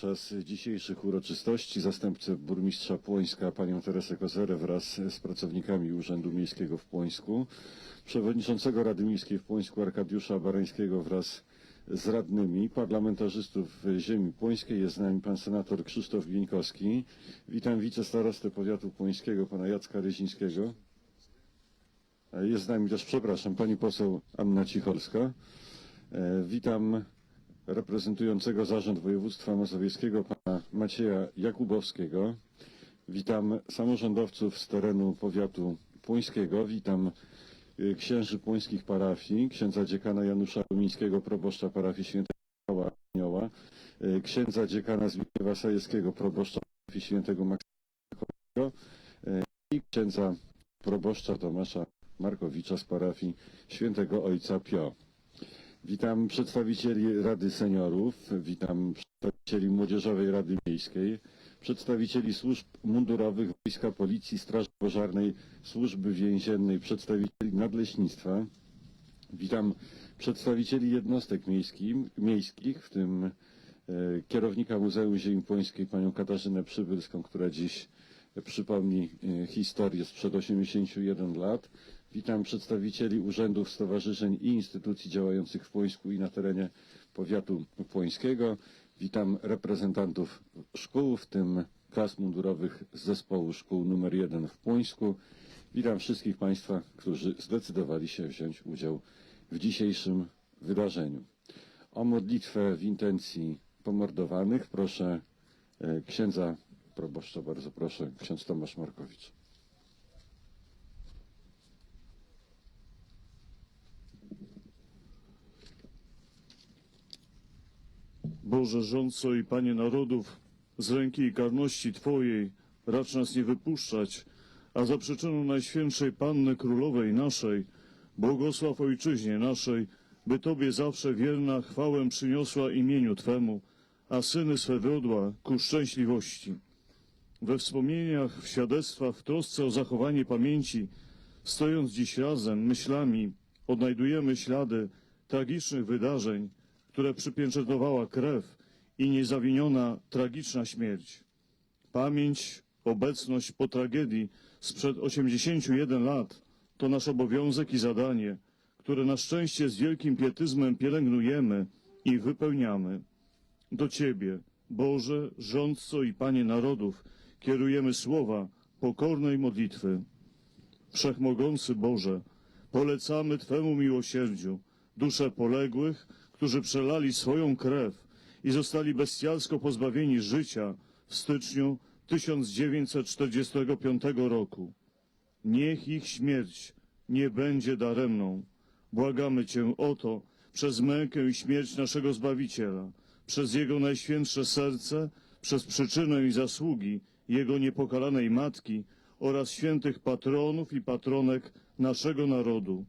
podczas dzisiejszych uroczystości zastępcę burmistrza Płońska panią Teresę Kozerę wraz z pracownikami Urzędu Miejskiego w Płońsku, przewodniczącego Rady Miejskiej w Płońsku Arkadiusza Barańskiego wraz z radnymi, parlamentarzystów ziemi płońskiej. Jest z nami pan senator Krzysztof Wieńkowski. Witam wicestarostę powiatu płońskiego pana Jacka Ryzińskiego. Jest z nami też, przepraszam, pani poseł Anna Cicholska. E, Witam reprezentującego Zarząd Województwa Mazowieckiego pana Macieja Jakubowskiego. Witam samorządowców z terenu powiatu płońskiego. Witam y, księży płońskich parafii, księdza dziekana Janusza Rumińskiego, proboszcza parafii świętego Anioła, y, księdza dziekana Zbigniewa Sajewskiego, proboszcza parafii świętego Maksymego y, i księdza proboszcza Tomasza Markowicza z parafii świętego Ojca Pio. Witam przedstawicieli Rady Seniorów, witam przedstawicieli Młodzieżowej Rady Miejskiej, przedstawicieli służb mundurowych, Wojska Policji, Straży Pożarnej, Służby Więziennej, przedstawicieli Nadleśnictwa. Witam przedstawicieli jednostek miejskich, w tym e, kierownika Muzeum Ziemi Płońskiej, panią Katarzynę Przybylską, która dziś przypomni e, historię sprzed 81 lat. Witam przedstawicieli urzędów, stowarzyszeń i instytucji działających w Płońsku i na terenie powiatu płońskiego. Witam reprezentantów szkół, w tym klas mundurowych z zespołu szkół numer 1 w Płońsku. Witam wszystkich Państwa, którzy zdecydowali się wziąć udział w dzisiejszym wydarzeniu. O modlitwę w intencji pomordowanych proszę e, księdza proboszcza, bardzo proszę, ksiądz Tomasz Markowicz. Boże rządco i Panie narodów, z ręki i karności Twojej racz nas nie wypuszczać, a za przyczyną Najświętszej Panny Królowej naszej, błogosław Ojczyźnie naszej, by Tobie zawsze wierna chwałę przyniosła imieniu Twemu, a syny swe wiodła ku szczęśliwości. We wspomnieniach, w świadectwach, w trosce o zachowanie pamięci, stojąc dziś razem myślami, odnajdujemy ślady tragicznych wydarzeń, które przypieczętowała krew i niezawiniona tragiczna śmierć. Pamięć, obecność po tragedii sprzed 81 lat to nasz obowiązek i zadanie, które na szczęście z wielkim pietyzmem pielęgnujemy i wypełniamy. Do Ciebie, Boże, rządco i Panie narodów, kierujemy słowa pokornej modlitwy. Wszechmogący Boże, polecamy Twemu miłosierdziu dusze poległych, którzy przelali swoją krew i zostali bestialsko pozbawieni życia w styczniu 1945 roku. Niech ich śmierć nie będzie daremną. Błagamy Cię o to przez mękę i śmierć naszego Zbawiciela, przez Jego najświętsze serce, przez przyczynę i zasługi Jego niepokalanej Matki oraz świętych patronów i patronek naszego narodu.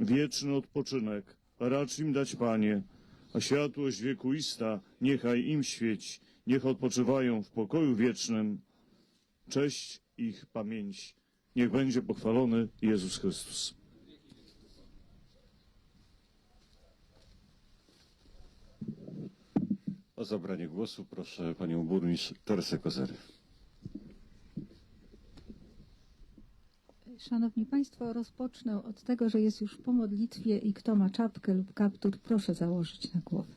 Wieczny odpoczynek racz im dać, Panie, a światłość wiekuista niechaj im świeci, niech odpoczywają w pokoju wiecznym. Cześć ich pamięci. Niech będzie pochwalony Jezus Chrystus. O zabranie głosu proszę panią burmistrz Teresę Kozery. Szanowni Państwo, rozpocznę od tego, że jest już po modlitwie i kto ma czapkę lub kaptur, proszę założyć na głowę.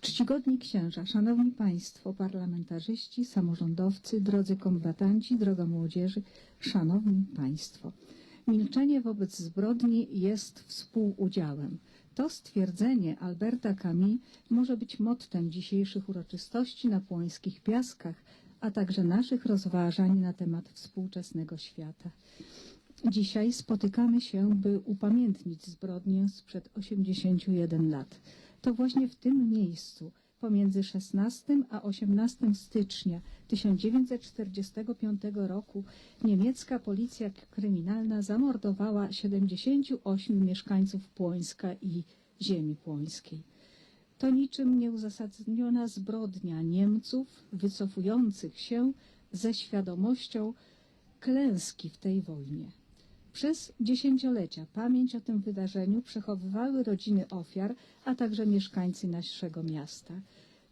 Czcigodni księża, szanowni Państwo, parlamentarzyści, samorządowcy, drodzy kombatanci, droga młodzieży, szanowni Państwo. Milczenie wobec zbrodni jest współudziałem. To stwierdzenie Alberta Camus może być mottem dzisiejszych uroczystości na Płońskich Piaskach, a także naszych rozważań na temat współczesnego świata. Dzisiaj spotykamy się, by upamiętnić zbrodnię sprzed 81 lat. To właśnie w tym miejscu, pomiędzy 16 a 18 stycznia 1945 roku, niemiecka policja kryminalna zamordowała 78 mieszkańców Płońska i ziemi płońskiej. To niczym nieuzasadniona zbrodnia Niemców wycofujących się ze świadomością klęski w tej wojnie. Przez dziesięciolecia pamięć o tym wydarzeniu przechowywały rodziny ofiar, a także mieszkańcy naszego miasta.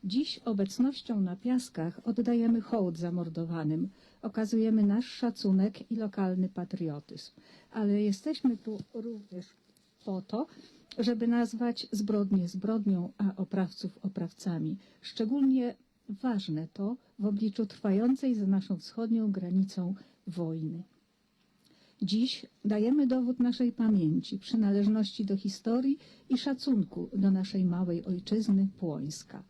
Dziś obecnością na piaskach oddajemy hołd zamordowanym, okazujemy nasz szacunek i lokalny patriotyzm. Ale jesteśmy tu również po to, żeby nazwać zbrodnię zbrodnią, a oprawców oprawcami. Szczególnie ważne to w obliczu trwającej za naszą wschodnią granicą wojny. Dziś dajemy dowód naszej pamięci, przynależności do historii i szacunku do naszej małej ojczyzny Płońska.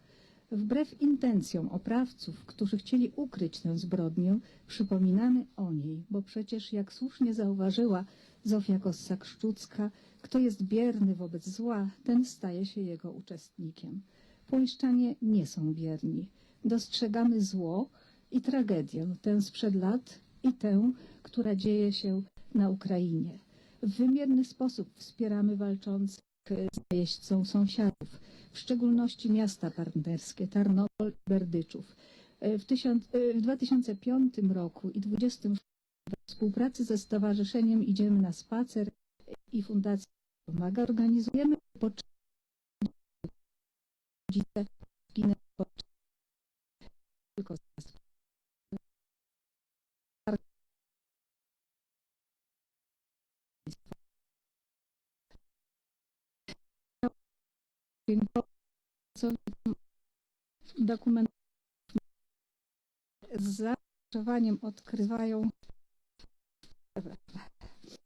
Wbrew intencjom oprawców, którzy chcieli ukryć tę zbrodnię, przypominamy o niej, bo przecież, jak słusznie zauważyła Zofia Kossak-Szczucka, kto jest bierny wobec zła, ten staje się jego uczestnikiem. Płońszczanie nie są bierni. Dostrzegamy zło i tragedię, tę sprzed lat i tę, która dzieje się na Ukrainie. W wymierny sposób wspieramy walczących z najeźdźcą sąsiadów, w szczególności miasta partnerskie Tarnopol i Berdyczów. W, tysiąc, w 2005 roku i 20 w współpracy ze Stowarzyszeniem Idziemy na Spacer i Fundacja Pomaga organizujemy podczas tylko zaraz. Dokument z zaangażowaniem odkrywają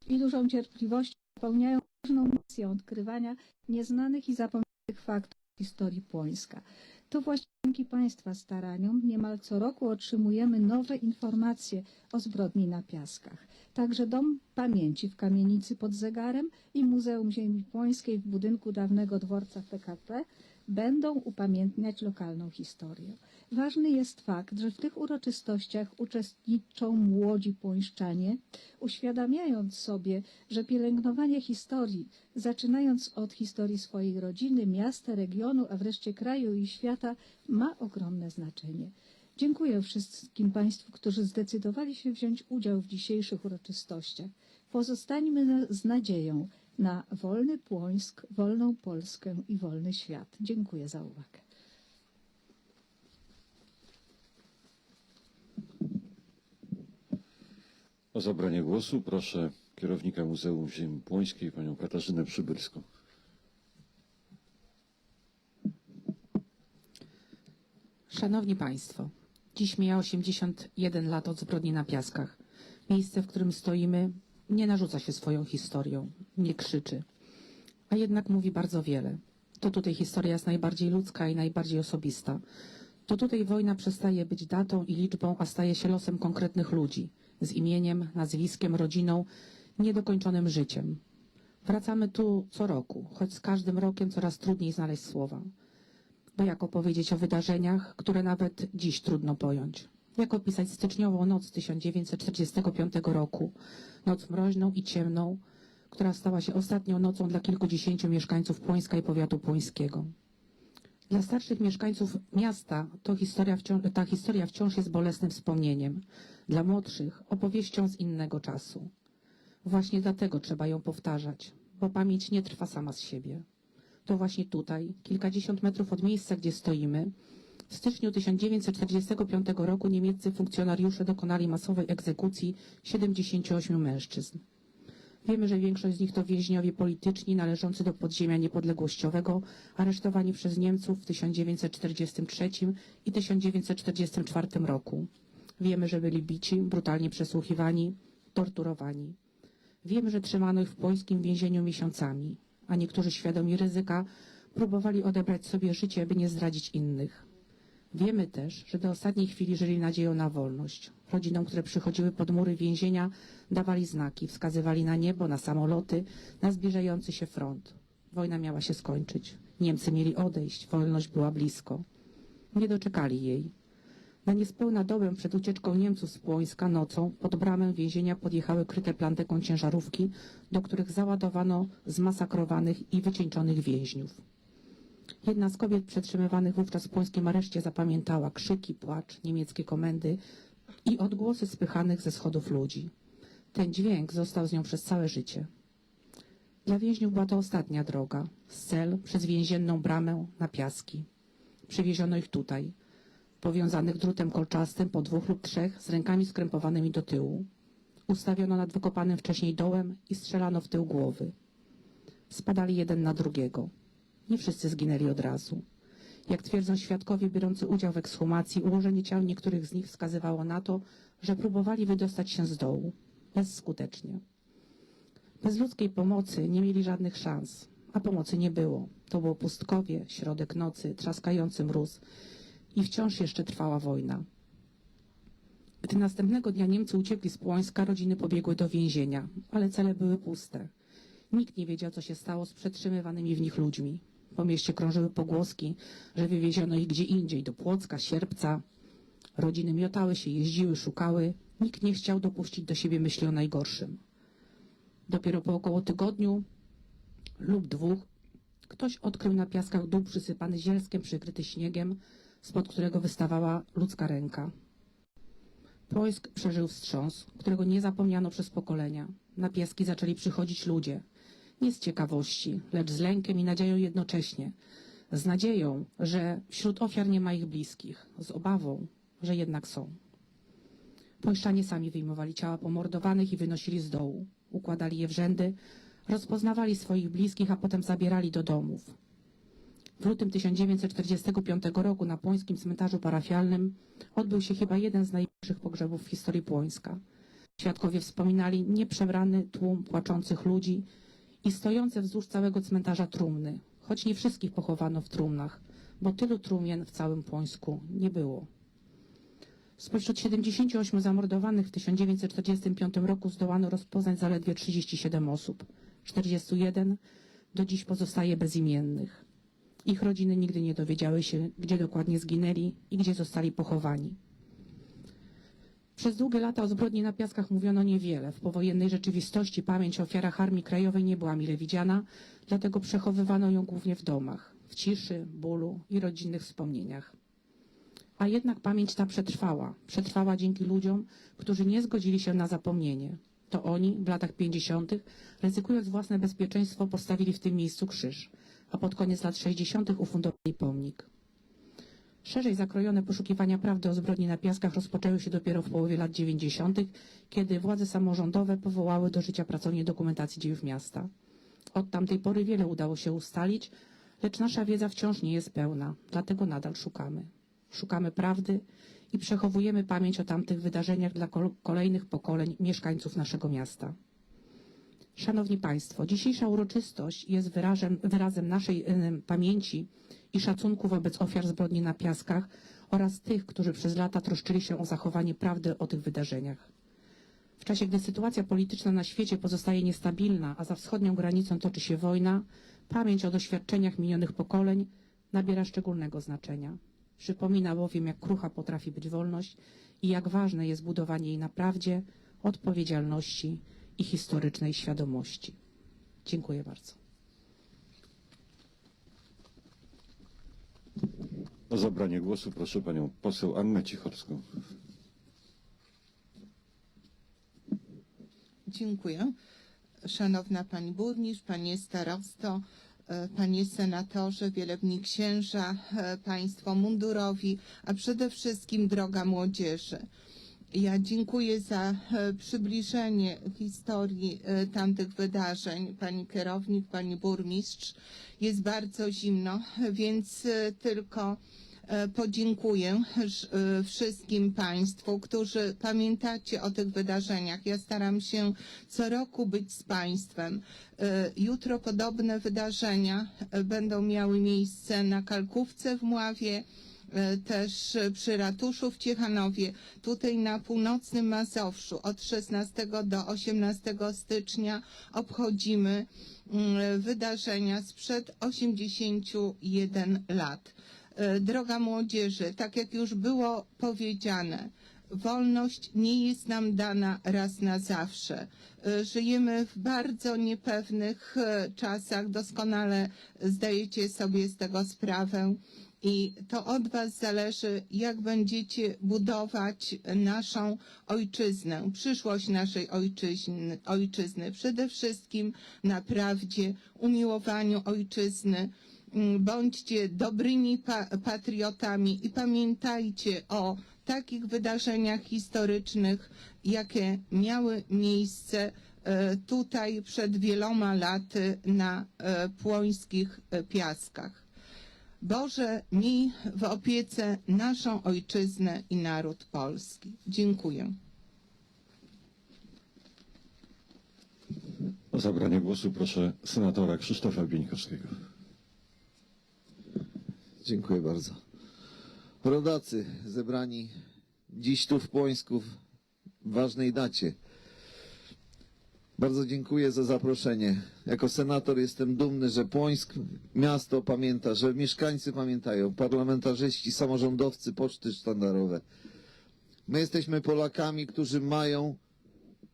i dużą cierpliwością spełniają ważną misję odkrywania nieznanych i zapomnianych faktów historii Płońska. To właśnie dzięki Państwa staraniom niemal co roku otrzymujemy nowe informacje o zbrodni na Piaskach. Także Dom Pamięci w Kamienicy pod Zegarem i Muzeum Ziemi Płońskiej w budynku dawnego dworca PKP będą upamiętniać lokalną historię. Ważny jest fakt, że w tych uroczystościach uczestniczą młodzi płońszczanie, uświadamiając sobie, że pielęgnowanie historii, zaczynając od historii swojej rodziny, miasta, regionu, a wreszcie kraju i świata, ma ogromne znaczenie. Dziękuję wszystkim Państwu, którzy zdecydowali się wziąć udział w dzisiejszych uroczystościach. Pozostańmy z nadzieją na wolny Płońsk, wolną Polskę i wolny świat. Dziękuję za uwagę. O zabranie głosu proszę kierownika Muzeum Ziemi Płońskiej, panią Katarzynę Przybylską. Szanowni Państwo, dziś mija 81 lat od zbrodni na Piaskach. Miejsce, w którym stoimy, nie narzuca się swoją historią, nie krzyczy, a jednak mówi bardzo wiele. To tutaj historia jest najbardziej ludzka i najbardziej osobista. To tutaj wojna przestaje być datą i liczbą, a staje się losem konkretnych ludzi, z imieniem, nazwiskiem, rodziną, niedokończonym życiem. Wracamy tu co roku, choć z każdym rokiem coraz trudniej znaleźć słowa bo jak opowiedzieć o wydarzeniach, które nawet dziś trudno pojąć. Jak opisać styczniową noc 1945 roku, noc mroźną i ciemną, która stała się ostatnią nocą dla kilkudziesięciu mieszkańców Płońska i powiatu płońskiego. Dla starszych mieszkańców miasta to historia wciąż, ta historia wciąż jest bolesnym wspomnieniem. Dla młodszych opowieścią z innego czasu. Właśnie dlatego trzeba ją powtarzać, bo pamięć nie trwa sama z siebie to właśnie tutaj, kilkadziesiąt metrów od miejsca, gdzie stoimy, w styczniu 1945 roku niemieccy funkcjonariusze dokonali masowej egzekucji 78 mężczyzn. Wiemy, że większość z nich to więźniowie polityczni należący do podziemia niepodległościowego, aresztowani przez Niemców w 1943 i 1944 roku. Wiemy, że byli bici, brutalnie przesłuchiwani, torturowani. Wiemy, że trzymano ich w płońskim więzieniu miesiącami, a niektórzy świadomi ryzyka próbowali odebrać sobie życie, by nie zdradzić innych. Wiemy też, że do ostatniej chwili żyli nadzieją na wolność. Rodzinom, które przychodziły pod mury więzienia, dawali znaki, wskazywali na niebo, na samoloty, na zbliżający się front. Wojna miała się skończyć. Niemcy mieli odejść, wolność była blisko. Nie doczekali jej. Na niespełna dobę przed ucieczką Niemców z Płońska nocą pod bramę więzienia podjechały kryte planteką ciężarówki, do których załadowano zmasakrowanych i wycieńczonych więźniów. Jedna z kobiet przetrzymywanych wówczas w płońskim areszcie zapamiętała krzyki, płacz, niemieckie komendy i odgłosy spychanych ze schodów ludzi. Ten dźwięk został z nią przez całe życie. Dla więźniów była to ostatnia droga, z cel przez więzienną bramę na piaski. Przywieziono ich tutaj, powiązanych drutem kolczastym po dwóch lub trzech, z rękami skrępowanymi do tyłu. Ustawiono nad wykopanym wcześniej dołem i strzelano w tył głowy. Spadali jeden na drugiego. Nie wszyscy zginęli od razu. Jak twierdzą świadkowie biorący udział w ekshumacji, ułożenie ciał niektórych z nich wskazywało na to, że próbowali wydostać się z dołu. Bezskutecznie. Bez ludzkiej pomocy nie mieli żadnych szans, a pomocy nie było. To było pustkowie, środek nocy, trzaskający mróz i wciąż jeszcze trwała wojna. Gdy następnego dnia Niemcy uciekli z Płońska, rodziny pobiegły do więzienia, ale cele były puste. Nikt nie wiedział, co się stało z przetrzymywanymi w nich ludźmi. Po mieście krążyły pogłoski, że wywieziono ich gdzie indziej, do Płocka, Sierpca. Rodziny miotały się, jeździły, szukały. Nikt nie chciał dopuścić do siebie myśli o najgorszym. Dopiero po około tygodniu lub dwóch ktoś odkrył na piaskach dół przysypany zielskiem, przykryty śniegiem, spod którego wystawała ludzka ręka. Płońsk przeżył wstrząs, którego nie zapomniano przez pokolenia. Na pieski zaczęli przychodzić ludzie. Nie z ciekawości, lecz z lękiem i nadzieją jednocześnie. Z nadzieją, że wśród ofiar nie ma ich bliskich. Z obawą, że jednak są. Pojszczanie sami wyjmowali ciała pomordowanych i wynosili z dołu. Układali je w rzędy, rozpoznawali swoich bliskich, a potem zabierali do domów. W lutym 1945 roku na Płońskim cmentarzu parafialnym odbył się chyba jeden z największych pogrzebów w historii Płońska. Świadkowie wspominali nieprzebrany tłum płaczących ludzi i stojące wzdłuż całego cmentarza trumny, choć nie wszystkich pochowano w trumnach, bo tylu trumien w całym Płońsku nie było. Spośród 78 zamordowanych w 1945 roku zdołano rozpoznać zaledwie 37 osób. 41 do dziś pozostaje bezimiennych. Ich rodziny nigdy nie dowiedziały się, gdzie dokładnie zginęli i gdzie zostali pochowani. Przez długie lata o zbrodni na Piaskach mówiono niewiele. W powojennej rzeczywistości pamięć o ofiarach Armii Krajowej nie była mile widziana, dlatego przechowywano ją głównie w domach, w ciszy, bólu i rodzinnych wspomnieniach. A jednak pamięć ta przetrwała. Przetrwała dzięki ludziom, którzy nie zgodzili się na zapomnienie. To oni w latach 50., ryzykując własne bezpieczeństwo, postawili w tym miejscu krzyż, a pod koniec lat 60. ufundowali pomnik. Szerzej zakrojone poszukiwania prawdy o zbrodni na Piaskach rozpoczęły się dopiero w połowie lat 90., kiedy władze samorządowe powołały do życia pracownię dokumentacji dziejów miasta. Od tamtej pory wiele udało się ustalić, lecz nasza wiedza wciąż nie jest pełna, dlatego nadal szukamy. Szukamy prawdy i przechowujemy pamięć o tamtych wydarzeniach dla kol- kolejnych pokoleń mieszkańców naszego miasta. Szanowni Państwo, dzisiejsza uroczystość jest wyrazem, wyrazem naszej em, pamięci i szacunku wobec ofiar zbrodni na Piaskach oraz tych, którzy przez lata troszczyli się o zachowanie prawdy o tych wydarzeniach. W czasie, gdy sytuacja polityczna na świecie pozostaje niestabilna, a za wschodnią granicą toczy się wojna, pamięć o doświadczeniach minionych pokoleń nabiera szczególnego znaczenia. Przypomina bowiem, jak krucha potrafi być wolność i jak ważne jest budowanie jej na prawdzie, odpowiedzialności i historycznej świadomości. Dziękuję bardzo. O zabranie głosu proszę panią poseł Annę Cichorską. Dziękuję. Szanowna Pani Burmistrz, Panie Starosto, e, Panie Senatorze, Wielebni Księża, e, Państwo mundurowi, a przede wszystkim droga młodzieży. Ja dziękuję za e, przybliżenie historii e, tamtych wydarzeń. Pani kierownik, Pani Burmistrz. Jest bardzo zimno, więc e, tylko podziękuję wszystkim Państwu, którzy pamiętacie o tych wydarzeniach. Ja staram się co roku być z Państwem. Jutro podobne wydarzenia będą miały miejsce na Kalkówce w Mławie, też e, przy ratuszu w Ciechanowie, tutaj na północnym Mazowszu od 16 do 18 stycznia obchodzimy mm, wydarzenia sprzed 81 lat. E, Droga młodzieży, tak jak już było powiedziane, wolność nie jest nam dana raz na zawsze. E, Żyjemy w bardzo niepewnych e, czasach, doskonale zdajecie sobie z tego sprawę. I to od Was zależy, jak będziecie budować naszą ojczyznę, przyszłość naszej ojczyzny. ojczyzny. Przede wszystkim na prawdzie, umiłowaniu ojczyzny. Mm, Bądźcie dobrymi pa patriotami i pamiętajcie o takich wydarzeniach historycznych, jakie miały miejsce e, tutaj przed wieloma laty na e, płońskich e, piaskach. Boże, miej w opiece naszą ojczyznę i naród polski. Dziękuję. O zabranie głosu proszę senatora Krzysztofa Bieńkowskiego. Dziękuję bardzo. Rodacy zebrani dziś tu w Płońsku w ważnej dacie. Bardzo dziękuję za zaproszenie. Jako senator jestem dumny, że Płońsk, miasto pamięta, że mieszkańcy pamiętają, parlamentarzyści, samorządowcy, poczty sztandarowe. My jesteśmy Polakami, którzy mają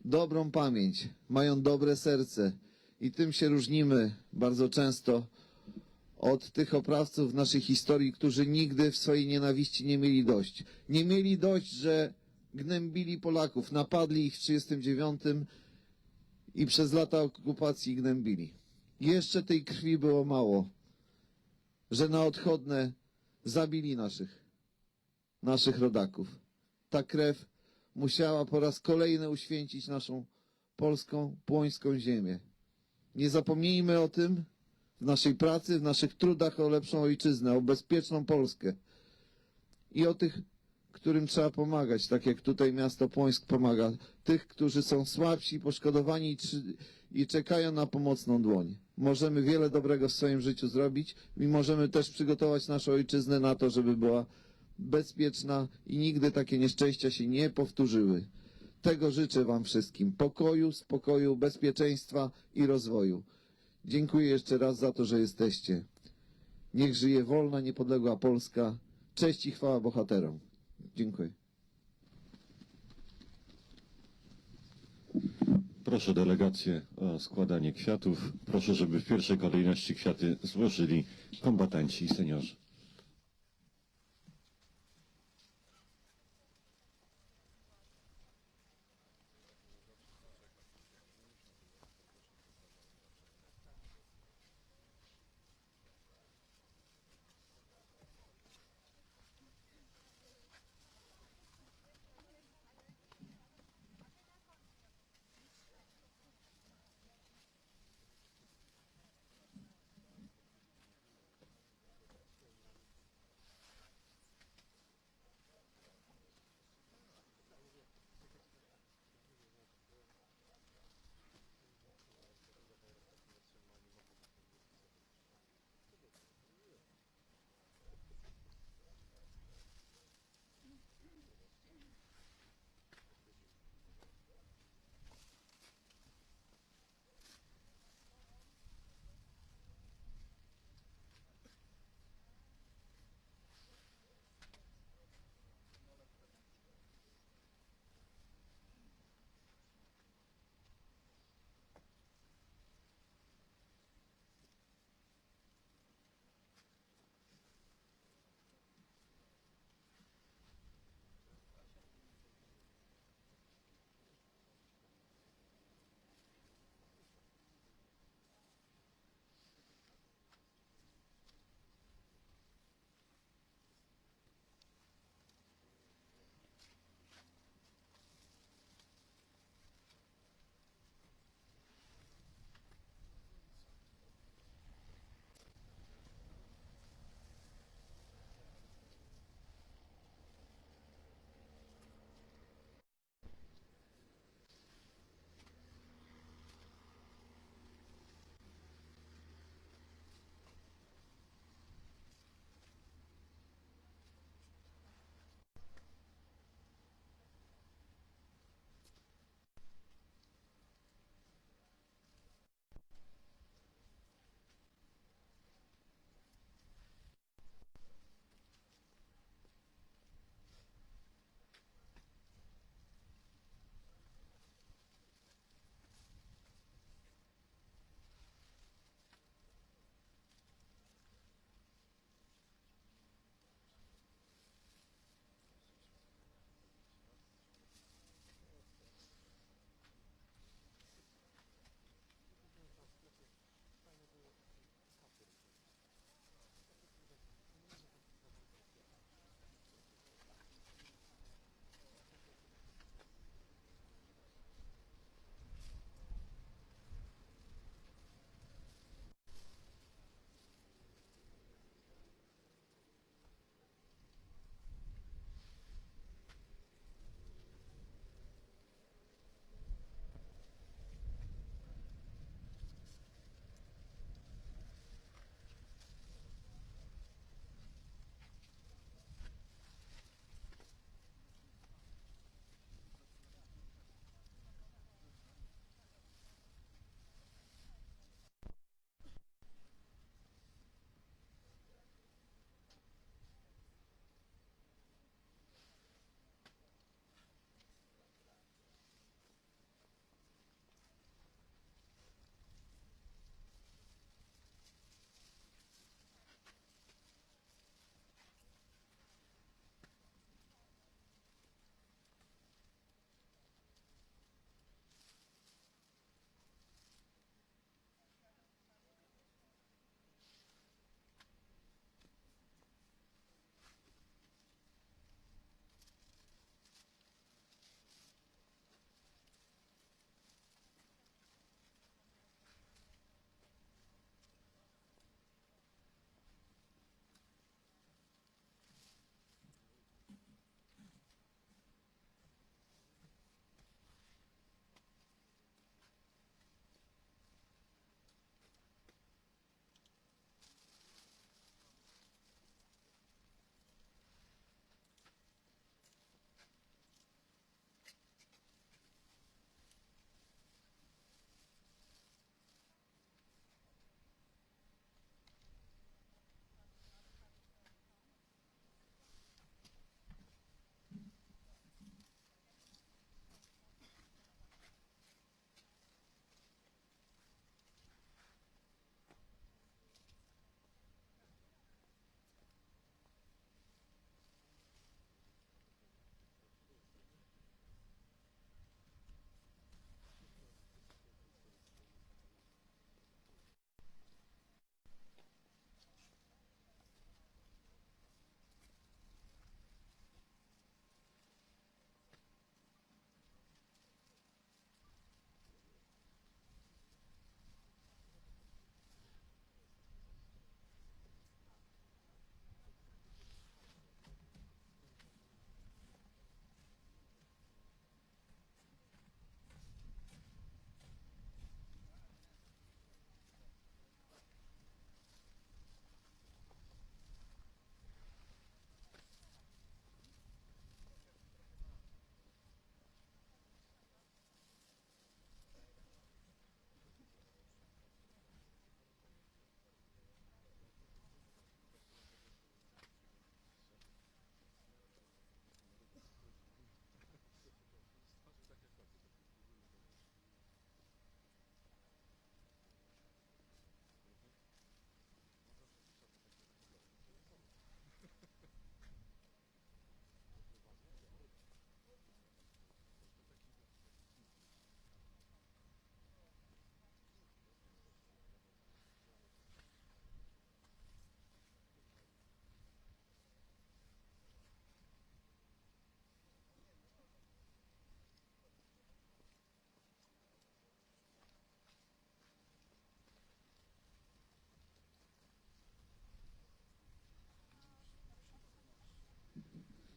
dobrą pamięć, mają dobre serce i tym się różnimy bardzo często od tych oprawców naszej historii, którzy nigdy w swojej nienawiści nie mieli dość. Nie mieli dość, że gnębili Polaków, napadli ich w 1939 i przez lata okupacji gnębili. Jeszcze tej krwi było mało, że na odchodne zabili naszych, naszych rodaków. Ta krew musiała po raz kolejny uświęcić naszą polską, płońską ziemię. Nie zapomnijmy o tym, w naszej pracy, w naszych trudach o lepszą ojczyznę, o bezpieczną Polskę i o tych, którym trzeba pomagać, tak jak tutaj miasto Płońsk pomaga, tych, którzy są słabsi, poszkodowani i, czekają na pomocną dłoń. Możemy wiele dobrego w swoim życiu zrobić i możemy też przygotować naszą ojczyznę na to, żeby była bezpieczna i nigdy takie nieszczęścia się nie powtórzyły. Tego życzę Wam wszystkim. Pokoju, spokoju, bezpieczeństwa i rozwoju. Dziękuję jeszcze raz za to, że jesteście. Niech żyje wolna, niepodległa Polska. Cześć i chwała bohaterom. Dziękuję. Proszę delegację o składanie kwiatów. Proszę, żeby w pierwszej kolejności kwiaty złożyli kombatanci i seniorzy.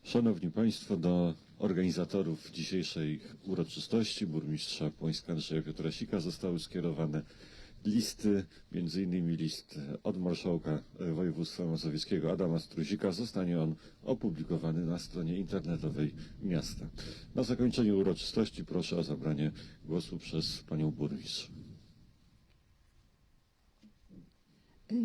Szanowni Państwo, do organizatorów dzisiejszej uroczystości, burmistrza Płońska Andrzeja Piotrasika, zostały skierowane listy, między innymi list od marszałka województwa mazowieckiego Adama Struzika. Zostanie on opublikowany na stronie internetowej miasta. Na zakończenie uroczystości proszę o zabranie głosu przez panią burmistrz. Y,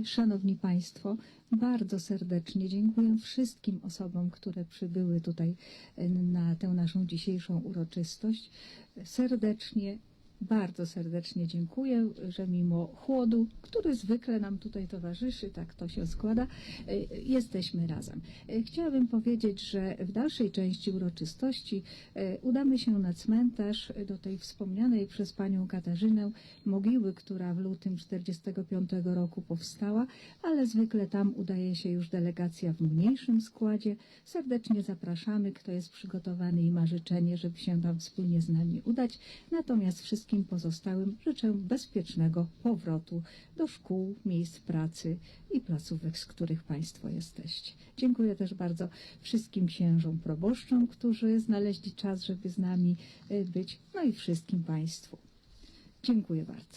Szanowni Państwo, bardzo serdecznie dziękuję wszystkim osobom, które przybyły tutaj y, na tę naszą dzisiejszą uroczystość. Serdecznie, bardzo serdecznie dziękuję, że mimo chłodu, który zwykle nam tutaj towarzyszy, tak to się składa, y, jesteśmy razem. Y, Chciałabym powiedzieć, że w dalszej części uroczystości y, udamy się na cmentarz do tej wspomnianej przez panią Katarzynę mogiły, która w lutym 45 roku powstała, ale zwykle tam udaje się już delegacja w mniejszym składzie. Serdecznie zapraszamy, kto jest przygotowany i ma życzenie, żeby się tam wspólnie z nami udać. Natomiast wszystkim pozostałym życzę bezpiecznego powrotu do szkół, miejsc pracy i placówek, z których Państwo jesteście. Dziękuję też bardzo wszystkim księżom proboszczom, którzy znaleźli czas, żeby z nami y, być, no i wszystkim Państwu. Dziękuję bardzo.